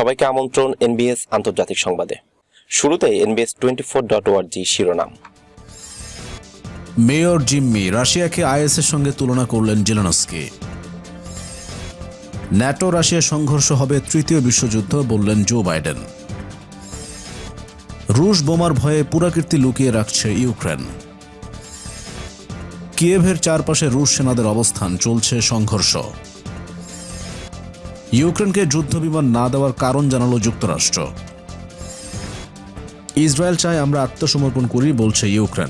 সবাইকে আমন্ত্রণ এনবিএস আন্তর্জাতিক সংবাদে। শুরুতে এনবিএস টোয়েন্টি ফোর ডট ওয়ার্জি শিরোনাম। মেয়র জিম্মি রাশিয়াকে আইএসের সঙ্গে তুলনা করলেন জেলেনস্কি। ন্যাটো রাশিয়া সংঘর্ষ হবে তৃতীয় বিশ্বযুদ্ধ, বললেন জো বাইডেন। রুশ বোমার ভয়ে পুরাকীর্তি লুকিয়ে রাখছে ইউক্রেন। কিয়েভের চারপাশে রুশ সেনাদের অবস্থান, চলছে সংঘর্ষ। ইউক্রেনকে যুদ্ধবিমান না দেওয়ার কারণ জানালো যুক্তরাষ্ট্র। ইসরায়েল চায় আমরা আত্মসমর্পণ করি, বলছে ইউক্রেন।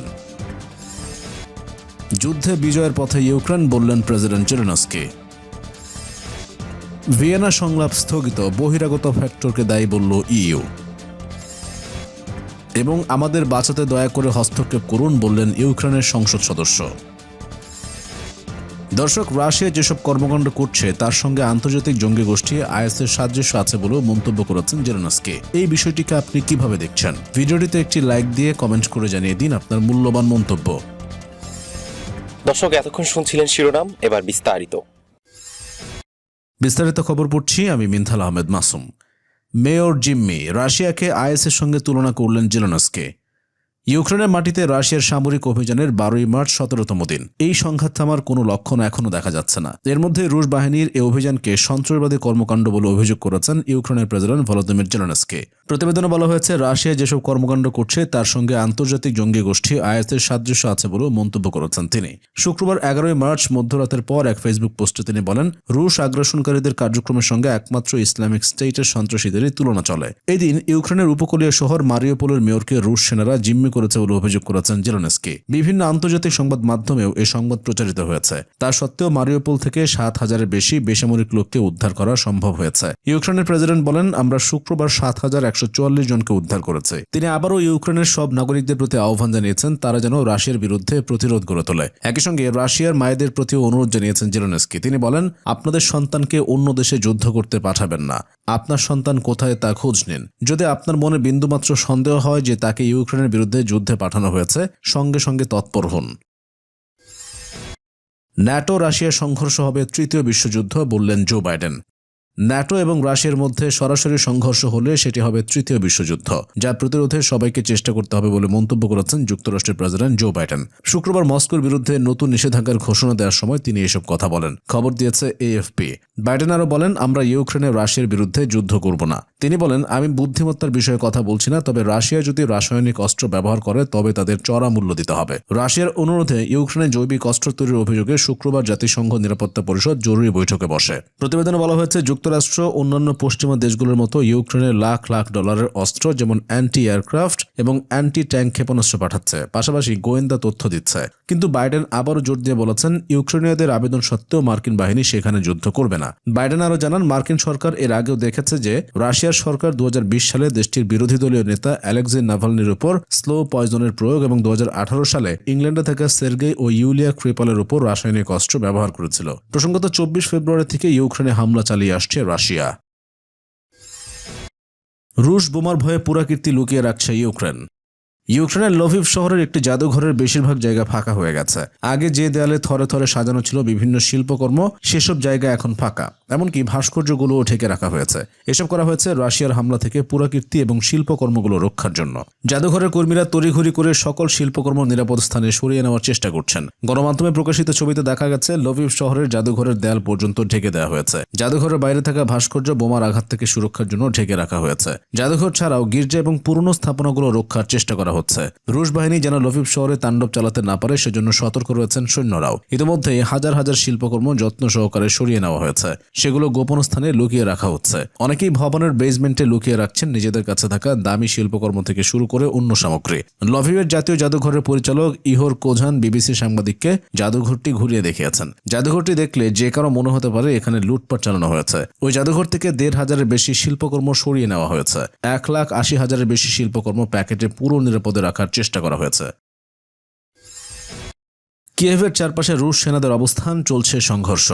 যুদ্ধে বিজয়ের পথে ইউক্রেন বললেন প্রেসিডেন্ট জেলেনস্কি। ভিয়েনা সংলাপ স্থগিত, বহিরাগত ফ্যাক্টরকে দায়ী বলল ইইউ। এবং আমাদের বাঁচাতে দয়া করে হস্তক্ষেপ করুন, বললেন ইউক্রেনের সংসদ সদস্য। দর্শক রাশিয়া যেসব কর্মকাণ্ড করছে তার সঙ্গে আন্তর্জাতিক জঙ্গি গোষ্ঠী আইএসের সাদৃশ্য আছে বলেও মন্তব্য করেছেন জেলেনস্কি এই বিষয়টিকে আপনি কীভাবে দেখছেন? ভিডিওটিতে একটি লাইক দিয়ে কমেন্ট করে জানিয়ে দিন আপনার মূল্যবান মন্তব্য। দর্শক এতক্ষণ শুনছিলেন শিরোনাম এবার বিস্তারিত। বিস্তারিত খবর পড়ছি আমি মিনথাল আহমেদ মাসুম। মেয়র জিম্মি রাশিয়াকে আইএসের সঙ্গে তুলনা করলেন জেলেনস্কে ইউক্রেনের মাটিতে রাশিয়ার সামরিক অভিযানের বারোই মার্চ সতেরোতম দিন। এই সংঘাত থামার কোনো লক্ষণ এখনও দেখা যাচ্ছে না। এর মধ্যে রুশ বাহিনীর এই অভিযানকে সন্ত্রাসবাদী কর্মকাণ্ড বলে অভিযোগ করেছেন ইউক্রেনের প্রেসিডেন্ট ভলোদিমির জেলেনস্কে। প্রতিবেদনে বলা হয়েছে রাশিয়া যেসব কর্মকাণ্ড করছে, তার সঙ্গে আন্তর্জাতিক জঙ্গি গোষ্ঠী আইএসের সাদৃশ্য আছে বলেও মন্তব্য করেছেন তিনি। শুক্রবার এগারোই মার্চ, মধ্যরাতের পর এক ফেসবুক পোস্টে তিনি বলেন, রুশ আগ্রাসনকারীদের কার্যক্রমের সঙ্গে একমাত্র ইসলামিক স্টেটের সন্ত্রাসীদেরই তুলনা চলে। এদিন ইউক্রেনের উপকূলীয় শহর মারিওপোলের মেয়রকে রুশ সেনারা জিম্মি করেছে বলে অভিযোগ করেছেন জেলেনস্কি। বিভিন্ন আন্তর্জাতিক সংবাদ মাধ্যমেও এই সংবাদ প্রচারিত হয়েছে। তা সত্ত্বেও মারিওপোল থেকে সাত হাজারের বেশি বেসামরিক লোককে উদ্ধার করা সম্ভব হয়েছে। ইউক্রেনের প্রেসিডেন্ট বলেন, আমরা শুক্রবার সাত হাজার একশো চুয়াল্লিশ জনকে উদ্ধার করেছে। তিনি আবারও ইউক্রেনের সব নাগরিকদের প্রতি আহ্বান জানিয়েছেন, তারা যেন রাশিয়ার বিরুদ্ধে প্রতিরোধ গড়ে তোলে। একই সঙ্গে রাশিয়ার মায়েদের প্রতিও অনুরোধ জানিয়েছেন জেলেনস্কি। তিনি বলেন, আপনাদের সন্তানকে অন্য দেশে যুদ্ধ করতে পাঠাবেন না। আপনার সন্তান কোথায় তা খোঁজ নিন। যদি আপনার মনে বিন্দুমাত্র সন্দেহ হয় যে তাকে ইউক্রেনের বিরুদ্ধে যুদ্ধে পাঠানো হয়েছে, সঙ্গে সঙ্গে তৎপর হন। ন্যাটো রাশিয়া সংঘর্ষ হবে তৃতীয় বিশ্বযুদ্ধ, বললেন জো বাইডেন। ন্যাটো এবং রাশিয়ার মধ্যে সরাসরি সংঘর্ষ হলে সেটি হবে তৃতীয় বিশ্বযুদ্ধ, যা প্রতিরোধে সবাইকে চেষ্টা করতে হবে বলে মন্তব্য করেছেন যুক্তরাষ্ট্রের প্রেসিডেন্ট জো বাইডেন। শুক্রবার মস্কোর বিরুদ্ধে নতুন নিষেধাজ্ঞার ঘোষণা দেওয়ার সময় তিনি এসব কথা বলেন। খবর দিয়েছে এএফপি। বাইডেন আরও বলেন, আমরা ইউক্রেনে রাশিয়ার বিরুদ্ধে যুদ্ধ করব না। তিনি বলেন, আমি বুদ্ধিমত্তার বিষয়ে কথা বলছি না, তবে রাশিয়া যদি রাসায়নিক অস্ত্র ব্যবহার করে, তবে তাদের চড়া মূল্য দিতে হবে। রাশিয়ার অনুরোধে ইউক্রেনে জৈবিক অস্ত্র তৈরির অভিযোগে শুক্রবার জাতিসংঘ নিরাপত্তা পরিষদ জরুরি বৈঠকে বসে। প্রতিবেদনে বলা হয়েছে যুক্তরাষ্ট্র, অন্যান্য পশ্চিমা দেশগুলোর মতো ইউক্রেনে লাখ লাখ ডলারের অস্ত্র, যেমন অ্যান্টি এয়ারক্রাফট এবং অ্যান্টি ট্যাঙ্ক ক্ষেপণাস্ত্র পাঠাচ্ছে। পাশাপাশি গোয়েন্দা তথ্য দিচ্ছে। কিন্তু বাইডেন আবারও জোর দিয়ে বলেছেন, ইউক্রেনীয়দের আবেদন সত্ত্বেও মার্কিন বাহিনী সেখানে যুদ্ধ করবে না। বাইডেন আরও জানান, মার্কিন সরকার এর আগেও দেখেছে যে রাশিয়ার সরকার দু হাজার বিশ সালে দেশটির বিরোধী দলীয় নেতা অ্যালেক্সি নাভালনির উপর স্লো পয়জনের প্রয়োগ এবং দু হাজার আঠারো সালে ইংল্যান্ডে থাকা সের্গেই ও ইউলিয়া ক্রিপালের উপর রাসায়নিক অস্ত্র ব্যবহার করেছিল। প্রসঙ্গত চব্বিশ ফেব্রুয়ারি থেকে ইউক্রেনে হামলা চালিয়ে আসছে। রাশিয়া। রুশ বোমার ভয়ে পুরাকীর্তি লুকিয়ে রাখছে ইউক্রেন। ইউক্রেনের লভিভ শহরের একটি জাদুঘরের বেশিরভাগ জায়গা ফাঁকা হয়ে গেছে। আগে যে দেয়ালে থরে থরে সাজানো ছিল বিভিন্ন শিল্পকর্ম, সেসব জায়গা এখন ফাঁকা। এমনকি ভাস্কর্যগুলোও ঢেকে রাখা হয়েছে। এসব করা হয়েছে রাশিয়ার হামলা থেকে পুরাকীর্তি এবং শিল্পকর্মগুলো রক্ষার জন্য। জাদুঘরের কর্মীরা তড়িঘড়ি করে সকল শিল্পকর্ম নিরাপদ স্থানে সরিয়ে নেওয়ার চেষ্টা করছেন। গণমাধ্যমে প্রকাশিত ছবিতে দেখা গেছে, লভিভ শহরের জাদুঘরের দেয়াল পর্যন্ত ঢেকে দেওয়া হয়েছে। জাদুঘরের বাইরে থাকা ভাস্কর্য বোমার আঘাত থেকে সুরক্ষার জন্য ঢেকে রাখা হয়েছে। জাদুঘর ছাড়াও গির্জা এবং পুরনো স্থাপনাগুলো রক্ষার চেষ্টা করা হচ্ছে। রুশ বাহিনী যেন লভিভ শহরে তাণ্ডব চালাতে না পারে, সেজন্য সতর্ক রয়েছেন সৈন্যরাও। ইতিমধ্যে হাজার হাজার শিল্পকর্ম যত্ন সহকারে সরিয়ে নেওয়া হয়েছে। সেগুলো গোপন স্থানে লুকিয়ে রাখা হচ্ছে। অনেকেই ভবনের বেসমেন্টে লুকিয়ে রাখছেন নিজেদের কাছে থাকা দামি শিল্পকর্ম থেকে শুরু করে অন্য সামগ্রী। লভিভের জাতীয় জাদুঘরের পরিচালক ইহোর কোঝান বিবিসি সাংবাদিককে জাদুঘরটি ঘুরিয়ে দেখিয়েছেন। জাদুঘরটি দেখলে যে কারও মনে হতে পারে এখানে লুটপাট চালানো হয়েছে। ওই জাদুঘর থেকে দেড় হাজারের বেশি শিল্পকর্ম সরিয়ে নেওয়া হয়েছে। এক লাখ আশি হাজারের বেশি শিল্পকর্ম প্যাকেটে পুরো নিরাপদে রাখার চেষ্টা করা হয়েছে। কিয়েভের চারপাশে রুশ সেনাদের অবস্থান চলছে সংঘর্ষ।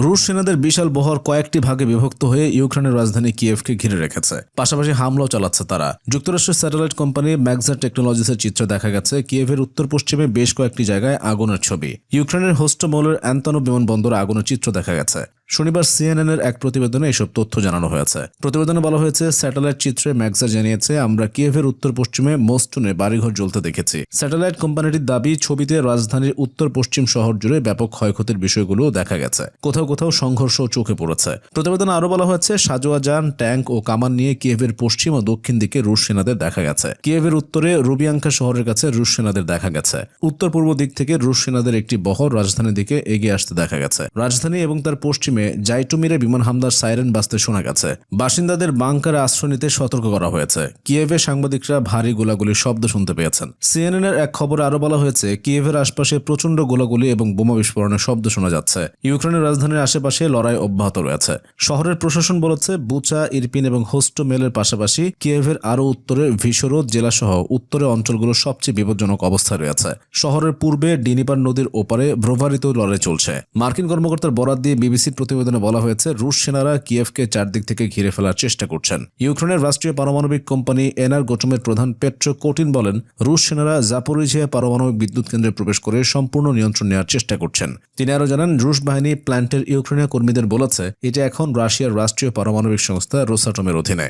রুশ সেনাদের বিশাল বহর কয়েকটি ভাগে বিভক্ত হয়ে ইউক্রেনের রাজধানী কিয়েভকে ঘিরে রেখেছে। পাশাপাশি হামলাও চালাচ্ছে তারা। যুক্তরাষ্ট্রের স্যাটেলাইট কোম্পানি ম্যাগজা টেকনোলজিসের চিত্র দেখা গেছে। কিয়েভের উত্তর পশ্চিমে বেশ কয়েকটি জায়গায় আগুনের ছবি। ইউক্রেনের হোস্টমোলের অ্যান্তনো বিমানবন্দরে আগুনের চিত্র দেখা গেছে। শনিবার সিএনএন এর এক প্রতিবেদনে এসব তথ্য জানানো হয়েছে। প্রতিবেদনে বলা হয়েছে, স্যাটেলাইট চিত্রে ম্যাক্সা জানিয়েছে, আমরা কিয়েভের উত্তর পশ্চিমে মোস্টুনে বাড়িঘর জ্বলতে দেখেছি। স্যাটেলাইট কোম্পানিটির দাবি, ছবিতে রাজধানীর উত্তর পশ্চিম শহর জুড়ে ব্যাপক ক্ষয়ক্ষতির বিষয়গুলো দেখা গেছে। কোথাও কোথাও সংঘর্ষ চোখে পড়েছে। প্রতিবেদনে আরও বলা হয়েছে, সাজোয়া যান, ট্যাঙ্ক ও কামান নিয়ে কিয়েভের পশ্চিম ও দক্ষিণ দিকে রুশ সেনাদের দেখা গেছে। কিয়েভের উত্তরে রুবিয়াঙ্কা শহরের কাছে রুশ সেনাদের দেখা গেছে। উত্তর পূর্ব দিক থেকে রুশ সেনাদের একটি বহর রাজধানীর দিকে এগিয়ে আসতে দেখা গেছে। রাজধানী এবং তার পশ্চিমে জাইটুমিরে বিমান হামলার সাইরেন বাজতে শোনা গেছে। বাসিন্দাদের বাংকারে আশ্রয় নিতে সতর্ক করা হয়েছে। কিয়েভে সাংবাদিকরা ভারী গোলাগুলির শব্দ শুনতে পেয়েছেন। সিএনএন এর এক খবরে আরও বলা হয়েছে, কিয়েভের আশপাশে প্রচণ্ড গোলাগুলি এবং বোমা বিস্ফোরণের শব্দ শোনা যাচ্ছে। ইউক্রেনের রাজধানীর আশেপাশে লড়াই অব্যাহত রয়েছে। শহরের প্রশাসন বলেছে, বুচা, ইরপিন এবং হোস্টোমেলের পাশাপাশি কিয়েভের আরও উত্তরে ভিশোরোদ জেলাসহ উত্তরে অঞ্চলগুলো সবচেয়ে বিপজ্জনক অবস্থায় রয়েছে। শহরের পূর্বে ডিনিপার নদীর ওপারে ব্রোভারিতেও লড়াই চলছে। মার্কিন কর্মকর্তার বরাত দিয়ে বিবিসির প্রতিবেদনে বলা হয়েছে, রুশ সেনারা কিয়েভকে চারদিক থেকে ঘিরে ফেলার চেষ্টা করছেন। ইউক্রেনের রাষ্ট্রীয় পারমাণবিক কোম্পানি এনার গোটমের প্রধান পেট্রো কোটিন বলেন, রুশ সেনারা জাপোরিজিয়া পারমাণবিক বিদ্যুৎ কেন্দ্রে প্রবেশ করে সম্পূর্ণ নিয়ন্ত্রণ নেওয়ার চেষ্টা করছেন। তিনি আরও জানান, রুশ বাহিনী প্ল্যান্টের ইউক্রেনীয় কর্মীদের বলেছে, এটা এখন রাশিয়ার রাষ্ট্রীয় পারমাণবিক সংস্থা রোসাটমের অধীনে।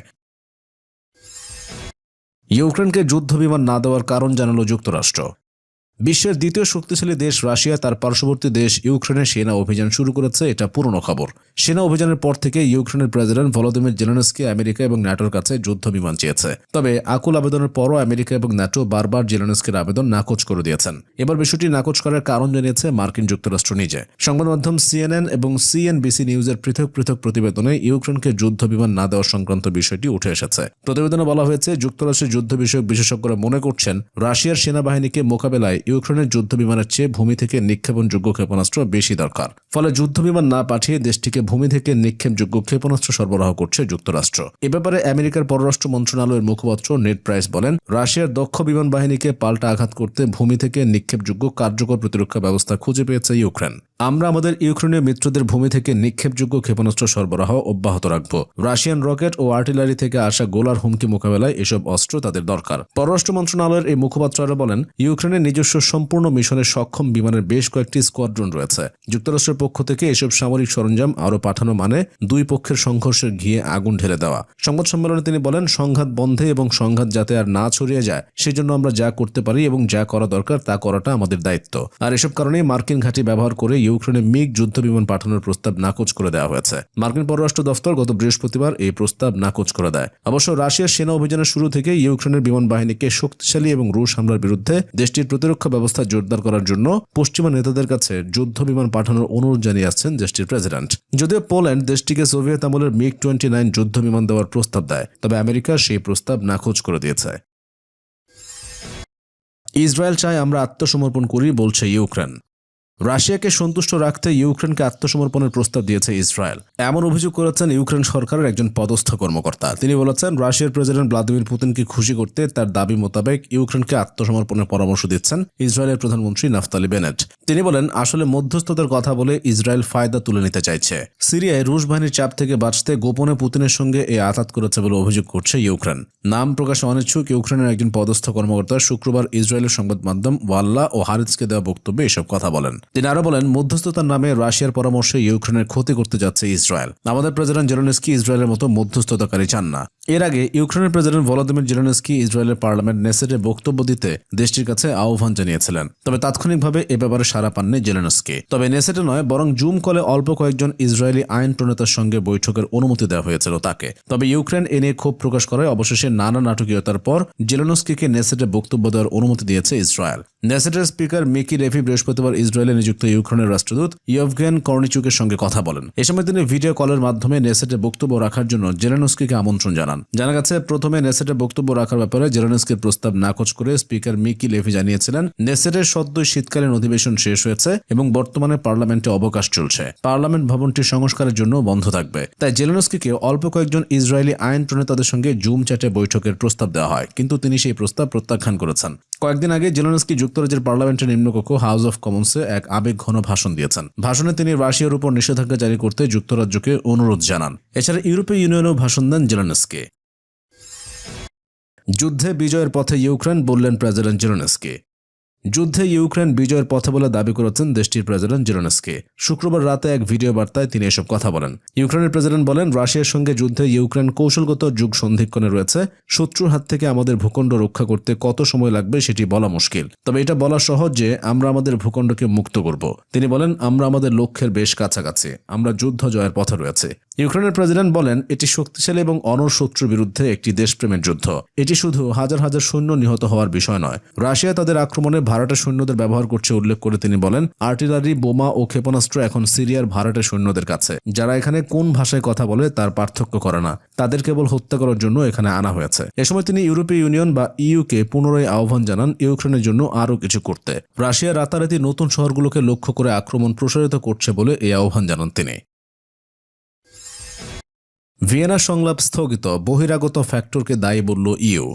ইউক্রেনকে যুদ্ধ বিমান না দেওয়ার কারণ জানালো যুক্তরাষ্ট্র। বিশ্বের দ্বিতীয় শক্তিশালী দেশ রাশিয়া, তার পার্শ্ববর্তী দেশ ইউক্রেনের সেনা অভিযান শুরু করেছে, এটা পুরনো খবর। সেনা অভিযানের পর থেকে ইউক্রেনের প্রেসিডেন্ট ভলোদিমির জেলেনস্কি আমেরিকা এবং ন্যাটোর কাছে যুদ্ধ বিমান চেয়েছে। তবে আকুল আবেদনের পরও আমেরিকা এবং ন্যাটো বারবার জেলেনস্কির আবেদন নাকচ করে দিয়েছেন। এবার বিষয়টি নাকচ করার কারণ জানিয়েছে মার্কিন যুক্তরাষ্ট্র নিজে। সংবাদ মাধ্যম সিএনএন এবং সিএনবিসি নিউজের পৃথক পৃথক প্রতিবেদনে ইউক্রেনকে যুদ্ধ বিমান না দেওয়া সংক্রান্ত বিষয়টি উঠে এসেছে। প্রতিবেদনে বলা হয়েছে, যুক্তরাষ্ট্রের যুদ্ধ বিষয়ক বিশেষজ্ঞরা মনে করছেন, রাশিয়ার সেনাবাহিনীকে মোকাবেলায় ইউক্রেনের যুদ্ধ বিমানের চেয়ে ভূমি থেকে নিক্ষেপণযোগ্য ক্ষেপণাস্ত্র বেশি দরকার। ফলে যুদ্ধ বিমান না পাঠিয়ে দেশটিকে ভূমি থেকে নিক্ষেপযোগ্য ক্ষেপণাস্ত্র সরবরাহ করছে যুক্তরাষ্ট্র। এ ব্যাপারে আমেরিকার পররাষ্ট্র মন্ত্রণালয়ের মুখপাত্র নেট প্রাইস বলেন, রাশিয়ার দক্ষ বিমান বাহিনীকে পাল্টা আঘাত করতে ভূমি থেকে নিক্ষেপযোগ্য কার্যকর প্রতিরক্ষা ব্যবস্থা খুঁজে পেয়েছে ইউক্রেন। আমরা আমাদের ইউক্রেনীয় মিত্রদের ভূমি থেকে নিক্ষেপযোগ্য ক্ষেপণাস্ত্র সরবরাহ অব্যাহত রাখব। রাশিয়ান রকেট ও আর্টিলারি থেকে আসা গোলার হুমকি মোকাবেলায় এসব অস্ত্র তাদের দরকার। পররাষ্ট্র মন্ত্রণালয়ের এই মুখপাত্র আরও বলেন, ইউক্রেনের নিজস্ব সম্পূর্ণ মিশনে সক্ষম বিমানের বেশ কয়েকটি স্কোয়াড্রন রয়েছে। যুক্তরাষ্ট্রের পক্ষ থেকে এসব সামরিক সরঞ্জাম আরও পাঠানো মানে দুই পক্ষের সংঘর্ষের ঘিয়ে আগুন ঢেলে দেওয়া। সংবাদ সম্মেলনে তিনি বলেন, সংঘাত বন্ধে এবং সংঘাত যাতে আর না ছড়িয়ে যায়, সেজন্য আমরা যা করতে পারি এবং যা করা দরকার তা করাটা আমাদের দায়িত্ব। আর এসব কারণে মার্কিন ঘাঁটি ব্যবহার করে ইউক্রেনে মিগ যুদ্ধ বিমান পাঠানোর প্রস্তাব নাকচ করে দেওয়া হয়েছে। মার্কিন পররাষ্ট্র দফতর গত বৃহস্পতিবার এই প্রস্তাব নাকচ করে দেয়। অবশ্য রাশিয়ার সেনা অভিযানের শুরু থেকে ইউক্রেনের বিমান বাহিনীকে শক্তিশালী এবং রুশ হামলার বিরুদ্ধে দেশটির প্রতিরক্ষা ব্যবস্থা জোরদার করার জন্য পশ্চিমা নেতাদের কাছে যুদ্ধ বিমান পাঠানোর অনুরোধ জানিয়ে আসছেন দেশটির প্রেসিডেন্ট। যদিও পোল্যান্ড দেশটিকে সোভিয়েত আমলের মিগ টোয়েন্টি নাইন যুদ্ধ বিমান দেওয়ার প্রস্তাব দেয়, তবে আমেরিকা সেই প্রস্তাব নাকচ করে দিয়েছে। ইসরায়েল চায় আমরা আত্মসমর্পণ করি, বলছে ইউক্রেন। রাশিয়াকে সন্তুষ্ট রাখতে ইউক্রেনকে আত্মসমর্পণের প্রস্তাব দিয়েছে ইসরায়েল। এমন অভিযোগ করেছেন ইউক্রেন সরকারের একজন পদস্থ কর্মকর্তা। তিনি বলেছেন, রাশিয়ার প্রেসিডেন্ট ভ্লাদিমির পুতিনকে খুশি করতে তার দাবি মোতাবেক ইউক্রেনকে আত্মসমর্পণের পরামর্শ দিচ্ছেন ইসরায়েলের প্রধানমন্ত্রী নাফতালি বেনেট। তিনি বলেন, আসলে মধ্যস্থতার কথা বলে ইসরায়েল ফায়দা তুলে নিতে চাইছে। সিরিয়ায় রুশ বাহিনীর চাপ থেকে বাঁচতে গোপনে পুতিনের সঙ্গে এই আঘাত করেছে বলে অভিযোগ করছে ইউক্রেন। নাম প্রকাশে অনিচ্ছুক, ইউক্রেনের একজন পদস্থ কর্মকর্তা শুক্রবার ইসরায়েলের সংবাদ মাধ্যম ওয়াল্লা ও হারিজকে দেওয়া বক্তব্যে এসব কথা বলেন। তিনি আরও বলেন, মধ্যস্থতার নামে রাশিয়ার পরামর্শে ইউক্রেনের ক্ষতি করতে যাচ্ছে ইসরায়েল। আমাদের প্রেসিডেন্ট জেলেনস্কি ইসরায়েলের মতো মধ্যস্থতাকারী চান না। এর আগে ইউক্রেনের প্রেসিডেন্ট ভলোদিমির জেলেনস্কি ইসরায়েলের পার্লামেন্ট নেসেটে বক্তব্য দিতে দেশটির কাছে আহ্বান জানিয়েছিলেন। তবে তাৎক্ষণিকভাবে এ ব্যাপারে সারা পাননি জেলেনস্কি। তবে নেসেটে নয়, বরং জুম কলে অল্প কয়েকজন ইসরায়েলি আইন প্রণেতার সঙ্গে বৈঠকের অনুমতি দেওয়া হয়েছিল তাকে। তবে ইউক্রেন এ নিয়ে ক্ষোভ প্রকাশ করায় অবশেষে নানা নাটকীয়তার পর জেলেনস্কিকে নেসেটে বক্তব্য দেওয়ার অনুমতি দিয়েছে ইসরায়েল। নেসেটের স্পিকার মিকি রেফি বৃহস্পতিবার ইসরায়েলে নিযুক্ত ইউক্রেনের রাষ্ট্রদূত ইয়ভগেন কর্নিচুকের সঙ্গে কথা বলেন। এ সময় তিনি ভিডিও কলের মাধ্যমে নেসেটে বক্তব্য রাখার জন্য জেলেনস্কিকে আমন্ত্রণ জানান। জানা গেছে, প্রথমে নেসেটে বক্তব্য রাখার ব্যাপারে জেলেনস্কির প্রস্তাব নাকচ করে স্পিকার মিকি লেভি জানিয়েছিলেন, নেসেটের সদ্যই শীতকালীন অধিবেশন শেষ হয়েছে এবং বর্তমানে পার্লামেন্টে অবকাশ চলছে। পার্লামেন্ট ভবনটি সংস্কারের জন্য বন্ধ থাকবে। তাই জেলেনস্কিকে অল্প কয়েকজন ইসরায়েলি আইন প্রণেতাদের সঙ্গে জুম চ্যাটে বৈঠকের প্রস্তাব দেওয়া হয়, কিন্তু তিনি সেই প্রস্তাব প্রত্যাখ্যান করেছেন। কয়েকদিন আগে জেলোনস্কি যুক্তরাজ্যের পার্লামেন্টের নিম্নকক্ষ হাউস অফ কমন্সে এক আবেগ ঘন ভাষণ দিয়েছেন। ভাষণে তিনি রাশিয়ার উপর নিষেধাজ্ঞা জারি করতে যুক্তরাজ্যকে অনুরোধ জানান। এছাড়া ইউরোপীয় ইউনিয়নেও ভাষণ দেন জেলেনস্কি। যুদ্ধে বিজয়ের পথে ইউক্রেন বললেন প্রেসিডেন্ট জেলেনস্কি। যুদ্ধে ইউক্রেন বিজয়ের পথে বলে দাবি করেছেন দেশটির প্রেসিডেন্ট জেলেনস্কি। শুক্রবার রাতে এক ভিডিও বার্তায় তিনি এসব কথা বলেন। ইউক্রেনের প্রেসিডেন্ট বলেন, রাশিয়ার সঙ্গে যুদ্ধে ইউক্রেন কৌশলগত যুগ সন্ধিক্ষণে রয়েছে। শত্রুর হাত থেকে আমাদের ভূখণ্ড রক্ষা করতে কত সময় লাগবে সেটি বলা মুশকিল। তবে এটা বলা সহজ যে আমরা আমাদের ভূখণ্ডকে মুক্ত করব। তিনি বলেন, আমরা আমাদের লক্ষ্যের বেশ কাছাকাছি। আমরা যুদ্ধ জয়ের পথে রয়েছে। ইউক্রেনের প্রেসিডেন্ট বলেন, এটি শক্তিশালী এবং অনর শত্রুর বিরুদ্ধে একটি দেশপ্রেমের যুদ্ধ। এটি শুধু হাজার হাজার সৈন্য নিহত হওয়ার বিষয় নয়। রাশিয়া তাদের আক্রমণে ভাড়াটে সৈন্যদের ব্যবহার করছে উল্লেখ করে তিনি বলেন, আর্টিলারি, বোমা ও ক্ষেপণাস্ত্র এখন সিরিয়ার ভাড়াটে সৈন্যদের কাছে। যারা এখানে কোন ভাষায় কথা বলে তার পার্থক্য করে না। তাদের কেবল হত্যা করার জন্য এখানে আনা হয়েছে। এ সময় তিনি ইউরোপীয় ইউনিয়ন বা ইউকে পুনরায় আহ্বান জানান ইউক্রেনের জন্য আরও কিছু করতে। রাশিয়া রাতারাতি নতুন শহরগুলোকে লক্ষ্য করে আক্রমণ প্রসারিত করছে বলে এই আহ্বান জানান তিনি। ভিয়েনা সংলাপ স্থগিত বহিরাগত ফ্যাক্টরকে দায়ী বলল ইউ।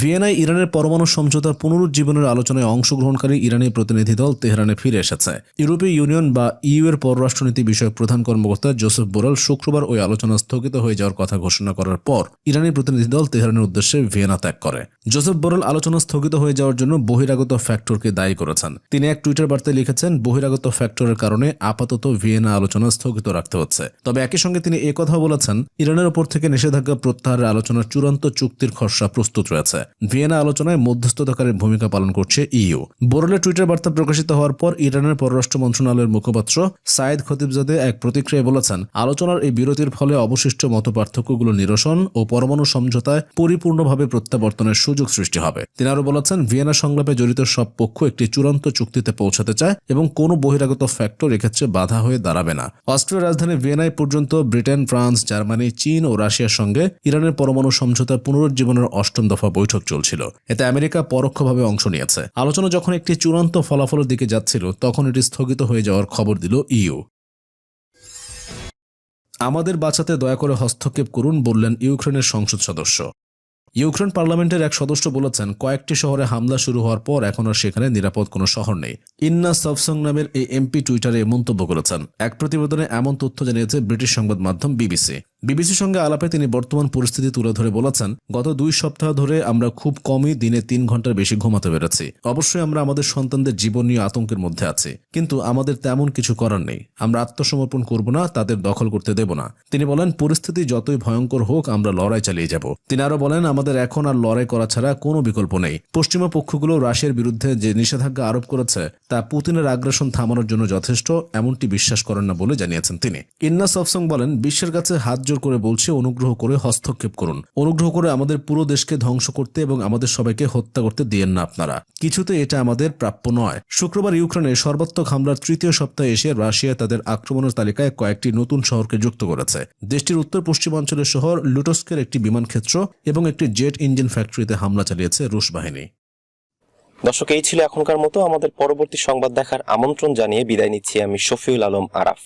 ভিয়েনায় ইরানের পরমাণু সমঝোতার পুনরুজ্জীবনের আলোচনায় অংশগ্রহণকারী ইরানি প্রতিনিধি দল তেহরানে ফিরে এসেছে। ইউরোপীয় ইউনিয়ন বা ইউ এর পররাষ্ট্রনীতি বিষয়ক প্রধান কর্মকর্তা জোসেফ বোরেল শুক্রবার ওই আলোচনা স্থগিত হয়ে যাওয়ার কথা ঘোষণা করার পর ইরানি প্রতিনিধি দল তেহরানের উদ্দেশ্যে ভিয়েনা ত্যাগ করে। জোসেফ বোরেল আলোচনা স্থগিত হয়ে যাওয়ার জন্য বহিরাগত ফ্যাক্টরকে দায়ী করেছেন। তিনি এক টুইটার বার্তায় লিখেছেন, বহিরাগত ফ্যাক্টরের কারণে আপাতত ভিয়েনা আলোচনা স্থগিত রাখতে হচ্ছে। তবে একই সঙ্গে তিনি একথাও বলেছেন, ইরানের ওপর থেকে নিষেধাজ্ঞা প্রত্যাহারের আলোচনার চূড়ান্ত চুক্তির খসড়া প্রস্তুত রয়েছে। ভিয়েনা আলোচনায় মধ্যস্থতাকারীর ভূমিকা পালন করছে ইইউ। বোরেলের টুইটার বার্তা প্রকাশিত হওয়ার পর ইরানের পররাষ্ট্র মন্ত্রণালয়ের মুখপাত্র সাইদ খতিবজাদে এক প্রতিক্রিয়ায় বলেছেন, আলোচনার এই বিরতির ফলে অবশিষ্ট মত পার্থক্যগুলো নিরসন ও পরমাণু সমঝোতায় পরিপূর্ণভাবে প্রত্যাবর্তনের সুযোগ সৃষ্টি হবে। তিনি আরও বলেছেন, ভিয়েনা সংলাপে জড়িত সব পক্ষ একটি চূড়ান্ত চুক্তিতে পৌঁছাতে চায় এবং কোনো বহিরাগত ফ্যাক্টর এক্ষেত্রে বাধা হয়ে দাঁড়াবে না। অস্ট্রিয়ার রাজধানী ভিয়েনায় পর্যন্ত ব্রিটেন, ফ্রান্স, জার্মানি, চীন ও রাশিয়ার সঙ্গে ইরানের পরমাণু সমঝোতা পুনরুজ্জীবনের অষ্টম দফা বৈঠক চলছিল। এতে আমেরিকা পরোক্ষভাবে অংশ নিয়েছে। আলোচনা যখন একটি চূড়ান্ত ফলাফলের দিকে যাচ্ছিল, তখন এটি স্থগিত হয়ে যাওয়ার খবর দিল ইইউ। আমাদের বাঁচাতে দয়া করে হস্তক্ষেপ করুন বললেন ইউক্রেনের সংসদ সদস্য। ইউক্রেন পার্লামেন্টের এক সদস্য বলেছেন, কয়েকটি শহরে হামলা শুরু হওয়ার পর এখন আর সেখানে নিরাপদ কোনো শহর নেই। ইন্না সবসং নামের এই এমপি টুইটারে মন্তব্য করেছেন। এক প্রতিবেদনে এমন তথ্য জানিয়েছে ব্রিটিশ সংবাদ মাধ্যম বিবিসি। বিবিসির সঙ্গে আলাপে তিনি বর্তমান পরিস্থিতি তুলে ধরে বলেছেন, গত দুই সপ্তাহ ধরে আমরা খুব কমই দিনে তিন ঘণ্টার বেশি ঘুমাতে পেরেছি। অবশ্যই আমরা আমাদের সন্তানদের জীবন নিয়ে আতঙ্কের মধ্যে আছি, কিন্তু আমাদের তেমন কিছু করার নেই। আমরা আত্মসমর্পণ করব না, তাদের দখল করতে দেব না। তিনি বলেন, পরিস্থিতি যতই ভয়ঙ্কর হোক, আমরা লড়াই চালিয়ে যাব। তিনি আরও বলেন, আমাদের এখন আর লড়াই করা ছাড়া কোনো বিকল্প নেই। পশ্চিমা পক্ষগুলো রাশিয়ার বিরুদ্ধে যে নিষেধাজ্ঞা আরোপ করেছে, তা পুতিনের আগ্রাসন থামানোর জন্য যথেষ্ট, এমনটি বিশ্বাস করেন না বলে জানিয়েছেন তিনি। ইন্না সফসং বলেন, বিশ্বের কাছে হাত জোর করে বলছে, অনুগ্রহ করে হস্তক্ষেপ করুন। অনুগ্রহ করে আমাদের পুরো দেশকে ধ্বংস করতে এবং আমাদের সবাইকে হত্যা করতে দিয়েন না আপনারা। কিছুতে এটা আমাদের প্রাপ্য নয়। শুক্রবার ইউক্রেনে সর্বাত্মক হামলার তৃতীয় সপ্তাহে এসে রাশিয়া তাদের আক্রমণের তালিকায় কয়েকটি নতুন শহরকে যুক্ত করেছে। দেশটির উত্তর পশ্চিমাঞ্চলের শহর লুটোস্কের একটি বিমান ক্ষেত্র এবং একটি জেট ইঞ্জিন ফ্যাক্টরিতে হামলা চালিয়েছে রুশ বাহিনী। দর্শক, এই ছিল এখনকার মতো। আমাদের পরবর্তী সংবাদ দেখার আমন্ত্রণ জানিয়ে বিদায় নিচ্ছি আমি শফিউল আলম আরাফ।